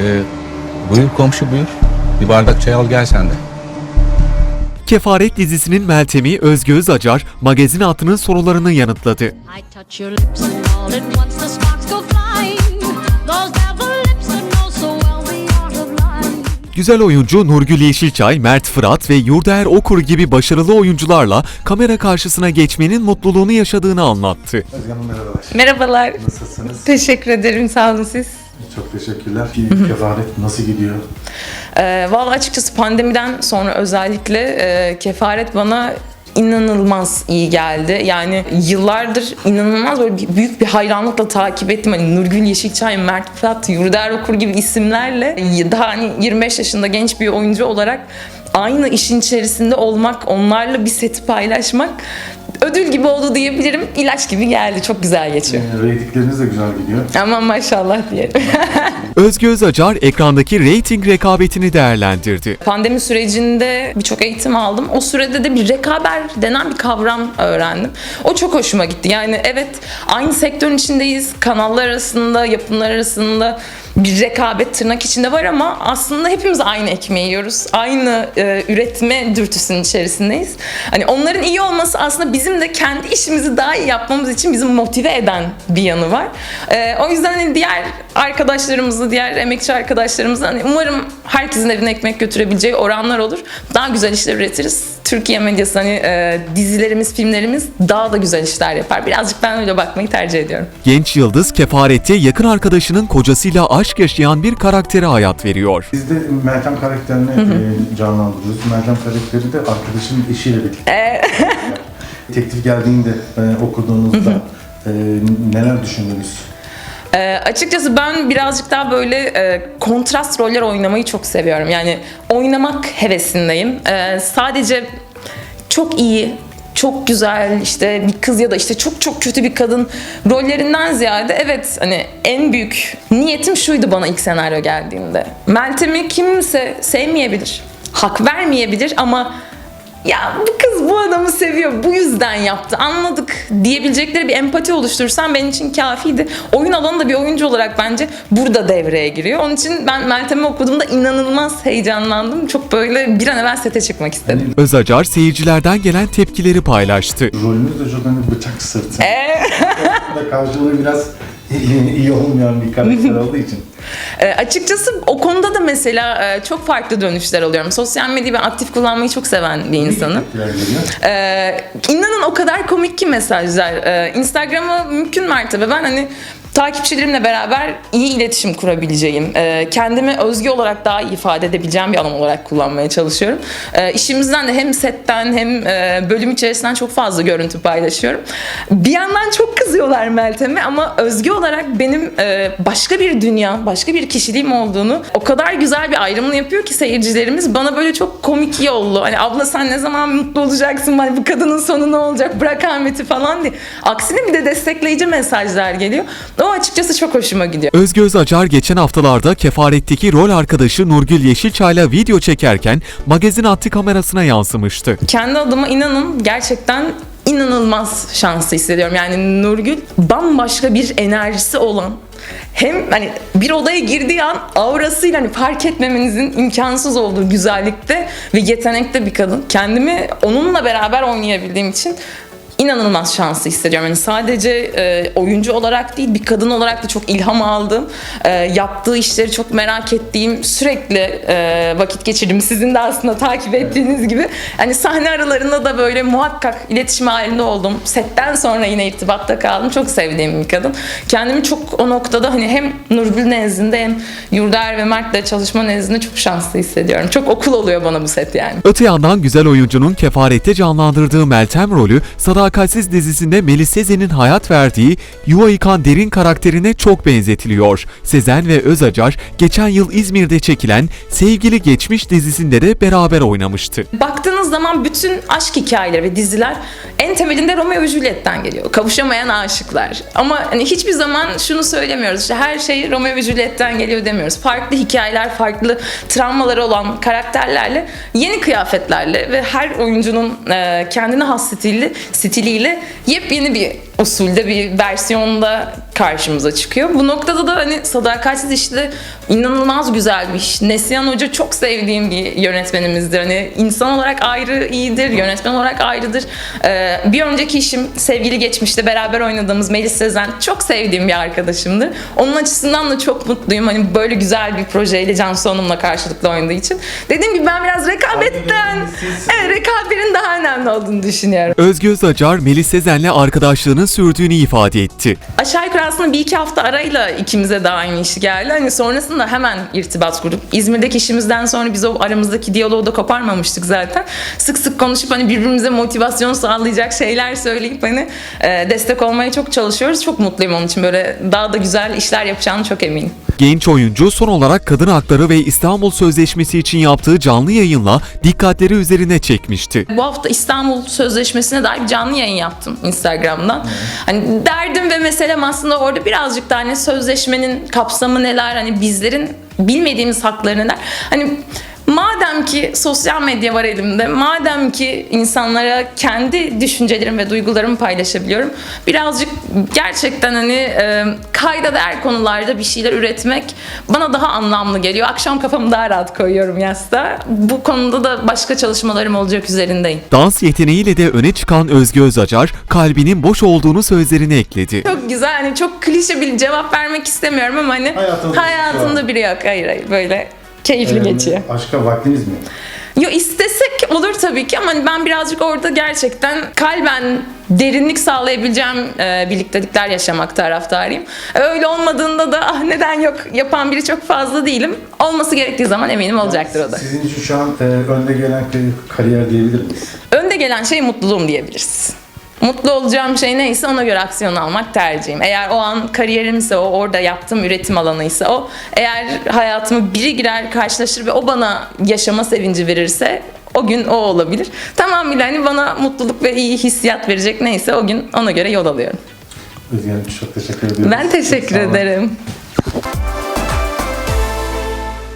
Ee, buyur komşu buyur. Bir bardak çay al gel sen de. Kefaret dizisinin Meltem'i Özgü Özacar magazin hattının sorularını yanıtladı. Güzel oyuncu Nurgül Yeşilçay, Mert Fırat ve Yurdaer Okur gibi başarılı oyuncularla kamera karşısına geçmenin mutluluğunu yaşadığını anlattı. Özge Hanım merhabalar. Merhabalar. Nasılsınız? Teşekkür ederim. Sağ olun siz. Çok teşekkürler. Kefaret nasıl gidiyor? Ee, Valla açıkçası pandemiden sonra özellikle e, kefaret bana inanılmaz iyi geldi. Yani yıllardır inanılmaz böyle bir- büyük bir hayranlıkla takip ettim. Hani Nurgül Yeşilçay, Mert Fırat, Yurdaer Okur gibi isimlerle daha hani 25 yaşında genç bir oyuncu olarak aynı işin içerisinde olmak, onlarla bir seti paylaşmak ödül gibi oldu diyebilirim. İlaç gibi geldi. Çok güzel geçiyor. E, reytingleriniz de güzel gidiyor. Aman maşallah diyelim. Özgü Özacar ekrandaki reyting rekabetini değerlendirdi. Pandemi sürecinde birçok eğitim aldım. O sürede de bir rekaber denen bir kavram öğrendim. O çok hoşuma gitti. Yani evet aynı sektörün içindeyiz. Kanallar arasında, yapımlar arasında bir rekabet tırnak içinde var ama aslında hepimiz aynı ekmeği yiyoruz. Aynı e, üretme dürtüsünün içerisindeyiz. Hani onların iyi olması aslında bizim de kendi işimizi daha iyi yapmamız için bizi motive eden bir yanı var. E, o yüzden hani diğer arkadaşlarımızı, diğer emekçi arkadaşlarımızı hani umarım herkesin evine ekmek götürebileceği oranlar olur. Daha güzel işler üretiriz. Türkiye medyası hani e, dizilerimiz, filmlerimiz daha da güzel işler yapar. Birazcık ben öyle bakmayı tercih ediyorum. Genç yıldız kefarette yakın arkadaşının kocasıyla aşk yaşayan bir karaktere hayat veriyor. Biz de Meltem karakterini e, canlandırıyoruz. Meltem karakteri de arkadaşının eşiyle birlikte. Teklif geldiğinde e, okuduğunuzda e, neler düşündünüz? Ee, açıkçası ben birazcık daha böyle e, kontrast roller oynamayı çok seviyorum. Yani oynamak hevesindeyim. Ee, sadece çok iyi, çok güzel işte bir kız ya da işte çok çok kötü bir kadın rollerinden ziyade evet hani en büyük niyetim şuydu bana ilk senaryo geldiğinde. Meltem'i kimse sevmeyebilir, hak vermeyebilir ama ya bu kız bu adamı seviyor bu yüzden yaptı anladık diyebilecekleri bir empati oluşturursam benim için kafiydi. Oyun alanında bir oyuncu olarak bence burada devreye giriyor. Onun için ben Meltem'i okuduğumda inanılmaz heyecanlandım. Çok böyle bir an evvel sete çıkmak istedim. Özacar seyircilerden gelen tepkileri paylaştı. Rolünüz de çok hani bıçak sırtı. Ee, da karşılığı biraz iyi, iyi olmayan bir karakter olduğu için. E, açıkçası o konuda da mesela e, çok farklı dönüşler alıyorum. Sosyal medyayı ben aktif kullanmayı çok seven bir insanım. Ee, inanın o kadar komik ki mesajlar. Ee, Instagram'a mümkün mertebe ben hani takipçilerimle beraber iyi iletişim kurabileceğim, e, kendimi özgü olarak daha iyi ifade edebileceğim bir alan olarak kullanmaya çalışıyorum. E, işimizden de hem setten hem e, bölüm içerisinden çok fazla görüntü paylaşıyorum. Bir yandan çok kızıyorlar Meltem'e ama özgü olarak benim e, başka bir dünya, başka bir kişiliğim olduğunu o kadar güzel bir ayrımını yapıyor ki seyircilerimiz bana böyle çok komik yollu. Hani abla sen ne zaman mutlu olacaksın? Hani bu kadının sonu ne olacak? Bırak Ahmet'i falan diye. Aksine bir de destekleyici mesajlar geliyor. O açıkçası çok hoşuma gidiyor. Özgü Özacar geçen haftalarda kefaretteki rol arkadaşı Nurgül Yeşilçay'la video çekerken magazin hattı kamerasına yansımıştı. Kendi adıma inanın gerçekten inanılmaz şanslı hissediyorum. Yani Nurgül bambaşka bir enerjisi olan hem hani bir odaya girdiği an aurasıyla hani fark etmemenizin imkansız olduğu güzellikte ve yetenekte bir kadın. Kendimi onunla beraber oynayabildiğim için inanılmaz şanslı hissediyorum. Yani sadece e, oyuncu olarak değil bir kadın olarak da çok ilham aldığım, e, yaptığı işleri çok merak ettiğim, sürekli e, vakit geçirdim. Sizin de aslında takip ettiğiniz gibi. Hani sahne aralarında da böyle muhakkak iletişim halinde oldum. Setten sonra yine irtibatta kaldım. Çok sevdiğim bir kadın. Kendimi çok o noktada hani hem Nurgül nezdinde hem Yurdaer ve Mert'le çalışma nezdinde çok şanslı hissediyorum. Çok okul oluyor bana bu set yani. Öte yandan güzel oyuncunun kefarette canlandırdığı Meltem rolü Sadakatsiz dizisinde Melis Sezen'in hayat verdiği yuva yıkan derin karakterine çok benzetiliyor. Sezen ve Özacar geçen yıl İzmir'de çekilen Sevgili Geçmiş dizisinde de beraber oynamıştı. Baktığınız zaman bütün aşk hikayeleri ve diziler en temelinde Romeo ve Juliet'ten geliyor. Kavuşamayan aşıklar. Ama hani hiçbir zaman şunu söylemiyoruz. İşte her şey Romeo ve Juliet'ten geliyor demiyoruz. Farklı hikayeler, farklı travmaları olan karakterlerle, yeni kıyafetlerle ve her oyuncunun e, kendine has stili, stiliyle yepyeni bir usulde bir versiyonda karşımıza çıkıyor. Bu noktada da hani Sadakatsiz işte inanılmaz güzel bir iş. Neslihan Hoca çok sevdiğim bir yönetmenimizdir. Hani insan olarak ayrı iyidir, yönetmen olarak ayrıdır. Ee, bir önceki işim sevgili geçmişte beraber oynadığımız Melis Sezen çok sevdiğim bir arkadaşımdır. Onun açısından da çok mutluyum. Hani böyle güzel bir projeyle Cansu Hanım'la karşılıklı oynadığı için. Dediğim gibi ben biraz rekabetten, evet rekabetin daha önemli olduğunu düşünüyorum. Özge Özacar, Melis Sezen'le arkadaşlığının sürdüğünü ifade etti. Aşağı yukarı aslında bir iki hafta arayla ikimize de aynı iş geldi. Hani sonrasında hemen irtibat kurup İzmir'deki işimizden sonra biz o aramızdaki diyaloğu da koparmamıştık zaten. Sık sık konuşup hani birbirimize motivasyon sağlayacak şeyler söyleyip hani e, destek olmaya çok çalışıyoruz. Çok mutluyum onun için böyle daha da güzel işler yapacağını çok eminim. Genç oyuncu son olarak kadın hakları ve İstanbul Sözleşmesi için yaptığı canlı yayınla dikkatleri üzerine çekmişti. Bu hafta İstanbul Sözleşmesi'ne dair bir canlı yayın yaptım Instagram'dan. Hani derdim ve meselem aslında orada birazcık daha hani sözleşmenin kapsamı neler, hani bizlerin bilmediğimiz hakları neler. Hani Madem ki sosyal medya var elimde, madem ki insanlara kendi düşüncelerimi ve duygularımı paylaşabiliyorum, birazcık gerçekten hani e, kayda değer konularda bir şeyler üretmek bana daha anlamlı geliyor. Akşam kafamı daha rahat koyuyorum yastığa. Bu konuda da başka çalışmalarım olacak üzerindeyim. Dans yeteneğiyle de öne çıkan Özge Özacar, kalbinin boş olduğunu sözlerine ekledi. Çok güzel hani çok klişe bir cevap vermek istemiyorum ama hani Hayatınızda hayatımda biri yok. Hayır hayır böyle keyifli Ee, geçiyor. Aşka vaktiniz mi? Yo istesek olur tabii ki ama hani ben birazcık orada gerçekten kalben derinlik sağlayabileceğim e, birliktelikler yaşamak taraftarıyım. Öyle olmadığında da ah neden yok yapan biri çok fazla değilim. Olması gerektiği zaman eminim olacaktır o da. Sizin için şu an e, önde gelen bir kariyer diyebilir miyiz? Önde gelen şey mutluluğum diyebiliriz. Mutlu olacağım şey neyse ona göre aksiyon almak tercihim. Eğer o an kariyerimse o orada yaptığım üretim alanıysa o eğer hayatıma biri girer karşılaşır ve o bana yaşama sevinci verirse o gün o olabilir. Tamamıyla hani bana mutluluk ve iyi hissiyat verecek neyse o gün ona göre yol alıyorum. Özge Hanım çok teşekkür ediyorum. Ben teşekkür ederim.